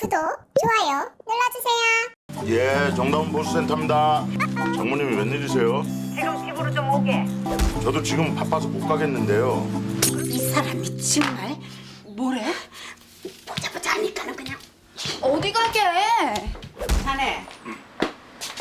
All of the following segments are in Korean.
구독, 좋아요 눌러주세요. 예, 정다운 보수센터입니다. 장모님이 웬일이세요? 지금 집으로 좀 오게. 저도 지금 바빠서 못 가겠는데요. 이 사람이 정말 뭐래? 보자 보자 하니까는 그냥 어디 가게? 자네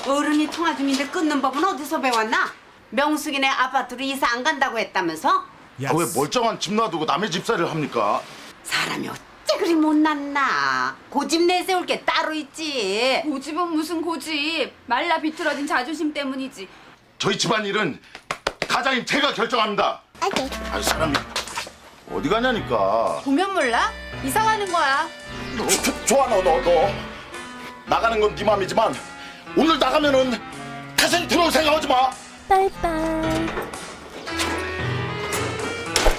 어른이 통화 중인데 끊는 법은 어디서 배웠나? 명숙이네 아파트로 이사 안 간다고 했다면서? 아, 왜 멀쩡한 집 놔두고 남의 집살이를 합니까? 사람이 어째 그리 못났나? 고집 내세울 게 따로 있지. 고집은 무슨 고집? 말라 비틀어진 자존심 때문이지. 저희 집안 일은 가장인 제가 결정합니다. 오케이. 아, 사람이 어디 가냐니까. 보면 몰라? 이사 가는 거야. 조- 좋아, 너, 너, 너. 나가는 건 네 맘이지만 오늘 나가면은 다시 들어올 생각하지 마.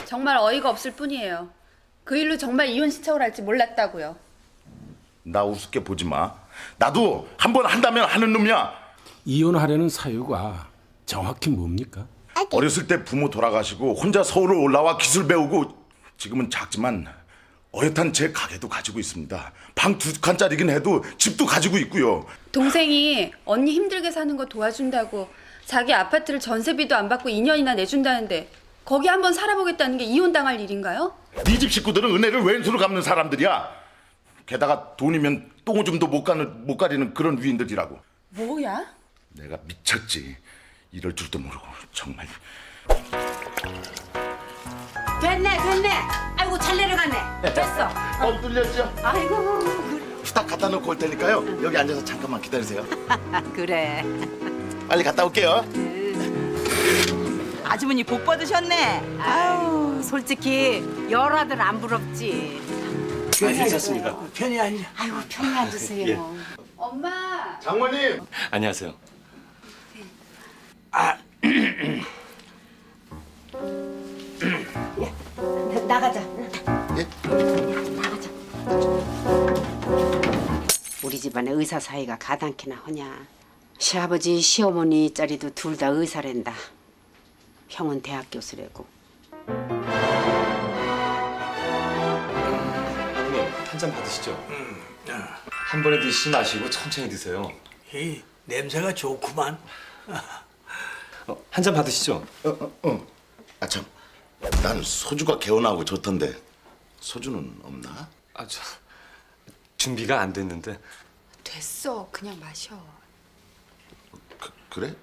정말 어이가 없을 뿐이에요. 그 일로 정말 이혼 신청을 할지 몰랐다고요. 나 우습게 보지 마. 나도 한 번 한다면 하는 놈이야. 이혼하려는 사유가 정확히 뭡니까? 어렸을 때 부모 돌아가시고 혼자 서울을 올라와 기술 배우고 지금은 작지만 어엿한 제 가게도 가지고 있습니다. 방 두 칸짜리긴 해도 집도 가지고 있고요. 동생이 언니 힘들게 사는 거 도와준다고 자기 아파트를 전세비도 안 받고 2년이나 내준다는데 거기 한번 살아보겠다는 게 이혼 당할 일인가요? 네 집 식구들은 은혜를 왼수로 갚는 사람들이야. 게다가 돈이면 똥오줌도 못 가는 못 가리는 그런 위인들이라고. 뭐야? 내가 미쳤지. 이럴 줄도 모르고 정말. 됐네 됐네. 아이고 잘 내려갔네. 됐어. 뻥 뚫렸죠? 아이고 후딱 갖다 놓고 올 테니까요. 여기 앉아서 잠깐만 기다리세요. 그래. 빨리 갔다 올게요. 아주머니 복 받으셨네. 아유 솔직히 열아들 안 부럽지. 괜찮습니다. 편히 앉아. 아이고 편히 앉으세요. 엄마! 장모님. 안녕하세요. 나- 나가자. 예? 나가자. 우리 집안에 의사 사이가 가당키나 하냐. 시아버지 시어머니 짜리도 둘 다 의사랜다. 형은 대학 교수래고. 형님 한 잔 받으시죠. 한 번에 드시지 마시고 천천히 드세요. 이 냄새가 좋구만. 어, 한 잔 받으시죠. 아 참. 난 소주가 개운하고 좋던데 소주는 없나? 아 저 준비가 안 됐는데 됐어. 그냥 마셔. 그, 그래?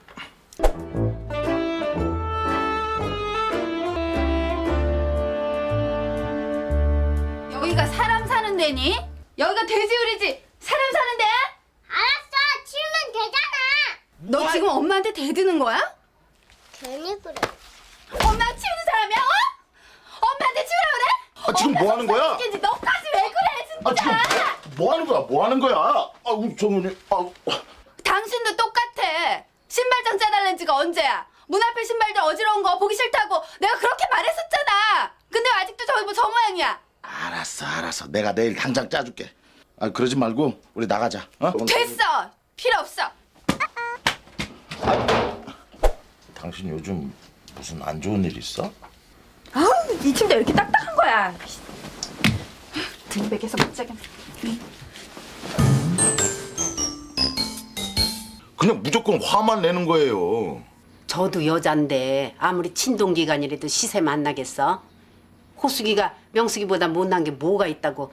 여기가 사람 사는 데니? 여기가 돼지우리지? 사람 사는 데? 알았어, 치우면 되잖아. 너 지금 엄마한테 대드는 거야? 괜히 그래. 엄마 치우는 사람이야? 어? 엄마한테 치우라 그래? 아 지금 뭐 하는 거야? 이게 너까지 왜 그래 아 지금 진짜? 뭐, 뭐 하는 거야? 뭐 하는 거야? 아우 정훈이 아우 당신도 똑같아. 신발장 짜달란 지가 언제야? 문 앞에 신발들 어지러운 거 보기 싫다고 내가 그렇게 말했었잖아. 근데 아직도 저, 저 모양이야. 알았어 알았어 내가 내일 당장 짜줄게 아 그러지 말고 우리 나가자 어? 됐어. 필요 없어. 당신 요즘 무슨 안 좋은 일 있어? 아우 이 침대 왜 이렇게 딱딱한 거야? 등백에서 갑자기. 그냥 무조건 화만 내는 거예요 저도 여잔데 아무리 친동기간이라도 시세 만나겠어? 호숙이가 명숙이보다 못난 게 뭐가 있다고?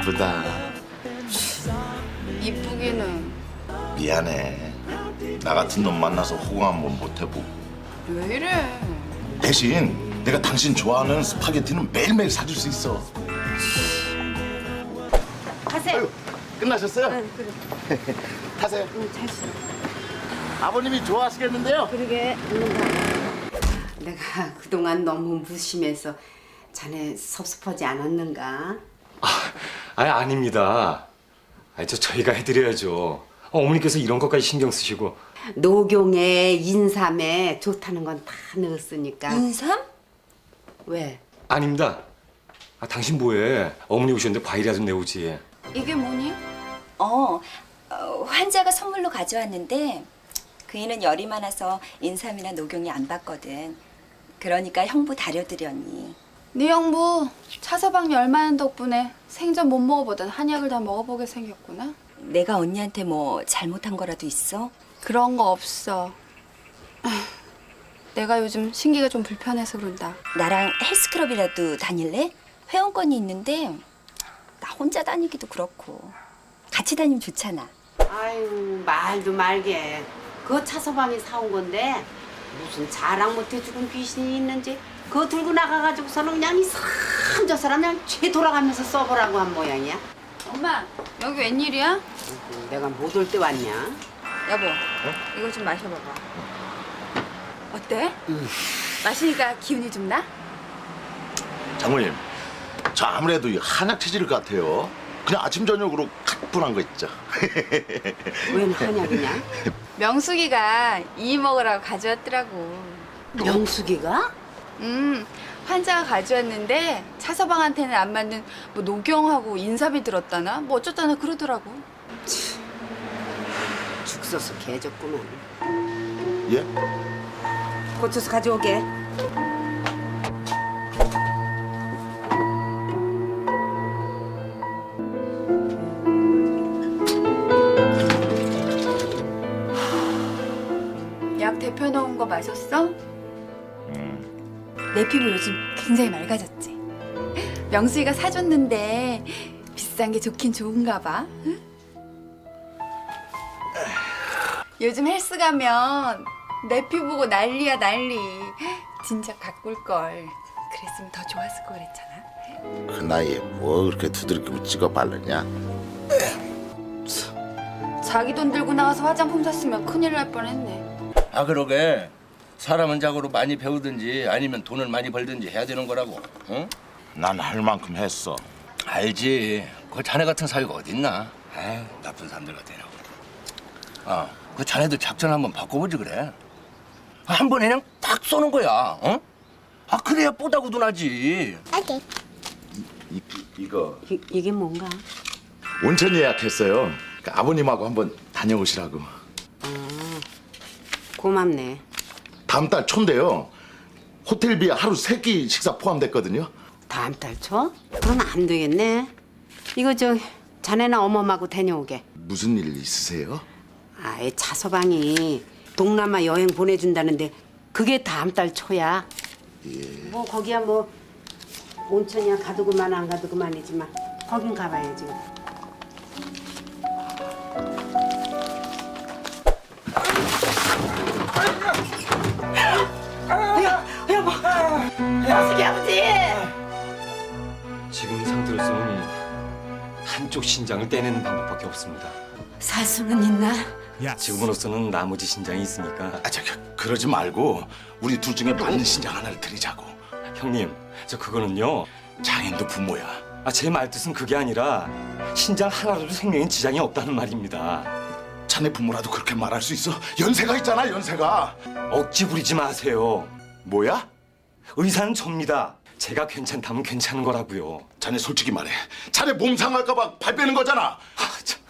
이쁘다 이쁘기는 미안해 나 같은 놈 만나서 호강 한번 못 해보고 왜 이래? 대신 내가 당신 좋아하는 스파게티는 매일매일 사줄 수 있어 가세요. 끝나셨어요? 타세요 아버님이 좋아하시겠는데요? 그러게. 내가 그동안 너무 무심해서 자네 섭섭하지 않았는가? 아 아닙니다. 아저 저희가 해드려야죠. 어, 어머니께서 이런 것까지 신경 쓰시고 녹용에 인삼에 좋다는 건 다 넣었으니까. 인삼? 왜? 아닙니다. 아 당신 뭐해? 어머니 오셨는데 과일이라도 내오지. 이게 뭐니? 어, 어, 환자가 선물로 가져왔는데 그이는 열이 많아서 인삼이나 녹용이 안 받거든. 그러니까 형부 다려드려니. 네 형부 차서방 열 많은 덕분에 생전 못 먹어보던 한약을 다 먹어보게 생겼구나. 내가 언니한테 뭐 잘못한 거라도 있어? 그런 거 없어. 아, 내가 요즘 신기가 좀 불편해서 그런다. 나랑 헬스클럽이라도 다닐래? 회원권이 있는데 나 혼자 다니기도 그렇고 같이 다니면 좋잖아. 아유 말도 말게. 그거 차서방이 사온 건데 무슨 자랑 못해 죽은 귀신이 있는지 그거 들고 나가가지고서는 그냥 이상 저 사람 그냥 죄 돌아가면서 써보라고 한 모양이야. 엄마 여기 웬일이야? 내가 못 올 때 왔냐? 여보 이거 좀 마셔봐봐. 어때? 마시니까 기운이 좀 나? 장모님, 저 아무래도 이 한약 체질 같아요. 그냥 아침 저녁으로 가뿐한 거 있죠. 웬 한약이냐? 명숙이가 이 먹으라고 가져왔더라고. 명숙이가? 음, 환자가 가져왔는데 차서방한테는 안 맞는 뭐 녹용하고 인삼이 들었다나 뭐 어쩌다나 그러더라고. 죽 써서 개졌구만. 예? 고쳐서 가져오게. 약 대표 넣은 거 마셨어? 내 피부 요즘 굉장히 맑아졌지. 명수이가 사줬는데 비싼 게 좋긴 좋은가 봐. 응? 요즘 헬스 가면 내 피부 보고 난리야 난리. 진짜 가꿀 걸. 그랬으면 더 좋았을 거 그랬잖아. 그 나이에 뭐 그렇게 두드리고 찍어 바르냐? 자기 돈 들고 나가서 화장품 샀으면 큰일 날 뻔했네. 아 그러게 사람은 자고로 많이 배우든지 아니면 돈을 많이 벌든지 해야 되는 거라고 응? 난 할 만큼 했어. 알지 그 자네 같은 사유가 어딨나 에이 나쁜 사람들 같아요 아그 자네도 작전 한번 바꿔보지 그래 한 번에 그냥 딱 쏘는 거야 어? 아 그래야 뽀다구도 나지 오케이. 이, 이거 이, 이게 뭔가? 온천 예약했어요. 그 아버님하고 한번 다녀오시라고. 고맙네. 다음 달 초인데요. 호텔비 하루 세 끼 식사 포함됐거든요. 다음 달 초? 그럼 안 되겠네. 이거 저 자네나 어머하고 다녀오게. 무슨 일 있으세요? 아이 차서방이 동남아 여행 보내준다는데 그게 다음 달 초야. 뭐 거기야 뭐 온천이야 가도 그만 안 가도 그만이지만 거긴 가봐야지. 지금 상태로서는 한쪽 신장을 떼내는 방법밖에 없습니다. 살 수는 있나? 지금으로서는 나머지 신장이 있으니까 아, 저, 그- 그러지 말고 우리 둘 중에 맞는 신장 하나를 드리자고. 형님 저 그거는요 장인도 부모야. 아, 제 말뜻은 그게 아니라 신장 하나라도 생명에 지장이 없다는 말입니다. 자네 부모라도 그렇게 말할 수 있어? 연세가 있잖아, 연세가. 억지 부리지 마세요. 뭐야? 의사는 접니다. 제가 괜찮다면 괜찮은 거라고요. 자네 솔직히 말해. 자네 몸 상할까봐 발 빼는 거잖아. 아, 참.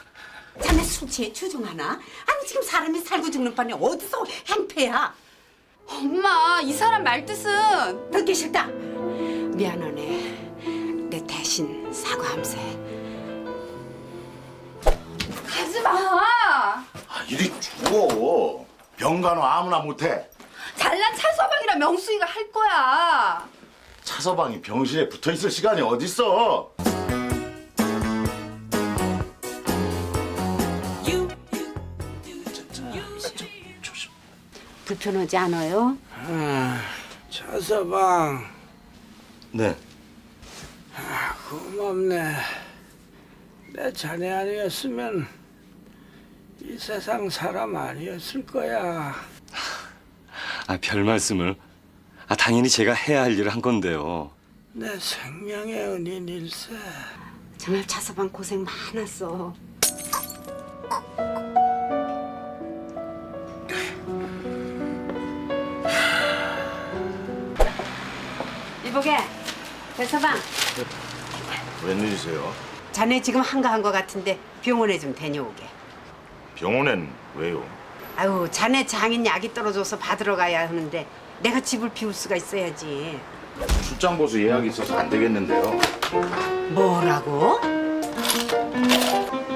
자네 술 취해 주중하나? 아니 지금 사람이 살고 죽는 판에 어디서 행패야? 엄마, 이 사람 말뜻은 듣기 싫다. 미안하네. 내 대신 사과함세. 가지 마. 아, 이리 죽어. 병간호 아무나 못해. 잘난 차서방이랑 명수이가 할 거야. 차서방이 병실에 붙어 있을 시간이 어딨어? 불편하지 않아요? 차서방 네. 고맙네. 내 자네 아니었으면 이 세상 사람 아니었을 거야. 아, 별 말씀을. 아, 당연히 제가 해야 할 일을 한 건데요. 내 생명의 은인일세. 정말 차서방 고생 많았어. 이보게, 배서방. 웬일이세요? 자네 지금 한가한 것 같은데 병원에 좀 다녀오게. 병원엔 왜요? 아유 자네 장인 약이 떨어져서 받으러 가야 하는데 내가 집을 비울 수가 있어야지. 출장 보수 예약이 있어서 안 되겠는데요. 뭐라고?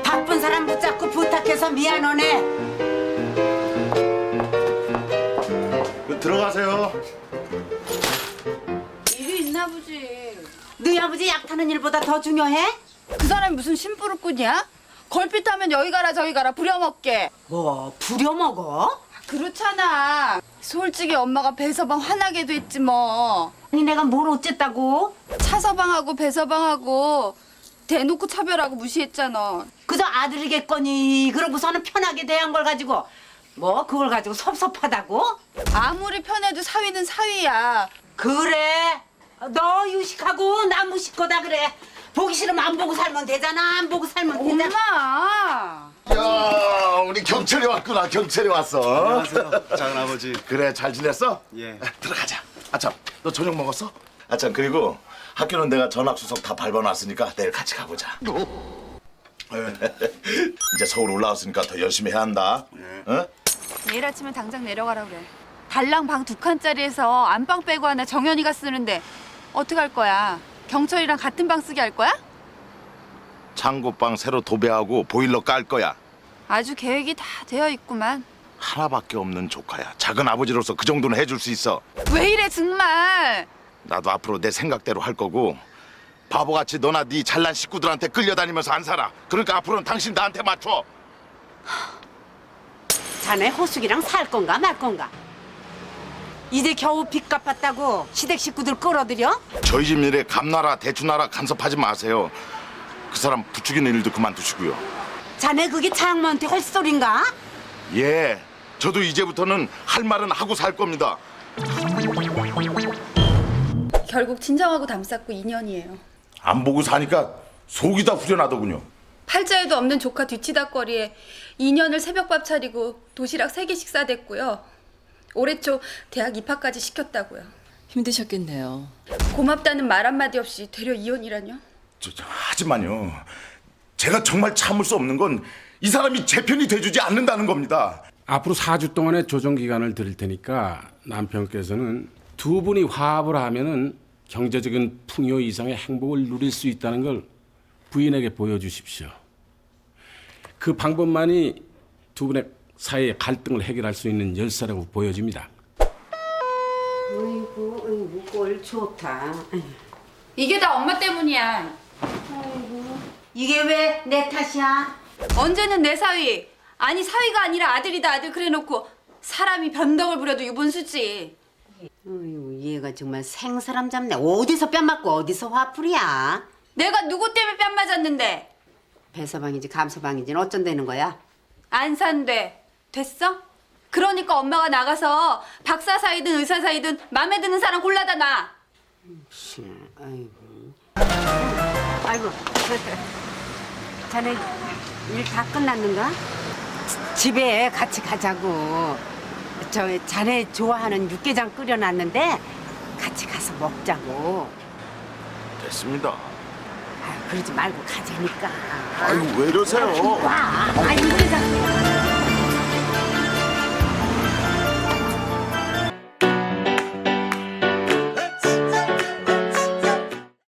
바쁜 사람 붙잡고 부탁해서 미안하네. 그 들어가세요. 일이 있나 보지. 너희 아버지 약 타는 일보다 더 중요해? 그 사람이 무슨 심부름꾼이야? 걸핏하면 여기 가라 저기 가라 부려먹게. 뭐 부려먹어? 그렇잖아. 솔직히 엄마가 배서방 화나게도 했지 뭐. 아니 내가 뭘 어쨌다고? 차서방하고 배서방하고 대놓고 차별하고 무시했잖아. 그저 아들이겠거니 그러고서는 편하게 대한 걸 가지고 뭐 그걸 가지고 섭섭하다고? 아무리 편해도 사위는 사위야. 그래 너 유식하고 나 무식거다 그래 보기 싫으면 안 보고 살면 되잖아 안 보고 살면 되잖아 엄마. 야, 우리 경찰이 왔구나. 경찰이 왔어. 안녕하세요, 작은 아버지. 그래, 잘 지냈어? 예. 들어가자. 아참, 너 저녁 먹었어? 아참, 그리고 학교는 내가 전학 수석 다 밟아놨으니까 내일 같이 가보자. 이제 서울 올라왔으니까 더 열심히 해야 한다. 어? 내일 아침에 당장 내려가라 그래. 달랑 방 두 칸짜리에서 안방 빼고 하나 정연이가 쓰는데 어떻게 할 거야? 경철이랑 같은 방 쓰게 할 거야? 창고방 새로 도배하고 보일러 깔 거야. 아주 계획이 다 되어 있구만. 하나밖에 없는 조카야. 작은 아버지로서 그 정도는 해줄 수 있어. 왜 이래 정말? 나도 앞으로 내 생각대로 할 거고 바보같이 너나 네 잘난 식구들한테 끌려다니면서 안 살아. 그러니까 앞으로는 당신 나한테 맞춰. 자네 호숙이랑 살 건가 말 건가 이제 겨우 빚 갚았다고 시댁 식구들 끌어들여? 저희 집 일에 감나라 대추나라 간섭하지 마세요. 그 사람 부추기는 일도 그만두시고요. 자네 그게 장모한테 헐소린가? 예, 저도 이제부터는 할 말은 하고 살 겁니다. 결국 친정하고 담쌓고 2년이에요. 안 보고 사니까 속이 다 후련하더군요. 팔자에도 없는 조카 뒤치다거리에 2년을 새벽밥 차리고 도시락 3개씩 싸댔고요. 올해 초 대학 입학까지 시켰다고요. 힘드셨겠네요. 고맙다는 말 한마디 없이 되려 이혼이라뇨? 저, 저, 하지만요, 제가 정말 참을 수 없는 건 이 사람이 제 편이 돼주지 않는다는 겁니다. 앞으로 4주 동안의 조정 기간을 드릴 테니까 남편께서는 두 분이 화합을 하면은 경제적인 풍요 이상의 행복을 누릴 수 있다는 걸 부인에게 보여주십시오. 그 방법만이 두 분의 사이의 갈등을 해결할 수 있는 열쇠라고 보여집니다. 어이구 어이구 꼴 좋다 이게 다 엄마 때문이야. 이게 왜 내 탓이야? 언제는 내 사위 아니 사위가 아니라 아들이다 아들 그래놓고 사람이 변덕을 부려도 유분수지. 어이구 얘가 정말 생사람 잡네 어디서 뺨 맞고 어디서 화풀이야 내가 누구 때문에 뺨 맞았는데 배서방인지 감서방인지는 어쩐다는 거야? 안 산대. 됐어? 그러니까 엄마가 나가서 박사 사이든 의사 사이든 마음에 드는 사람 골라다 놔. 아이고. 아이고. 자네 일 다 끝났는가? 지- 집에 같이 가자고. 저 자네 좋아하는 육개장 끓여놨는데 같이 가서 먹자고. 됐습니다. 아, 그러지 말고 가자니까. 아유 왜 이러세요? 와. 아, 육개장.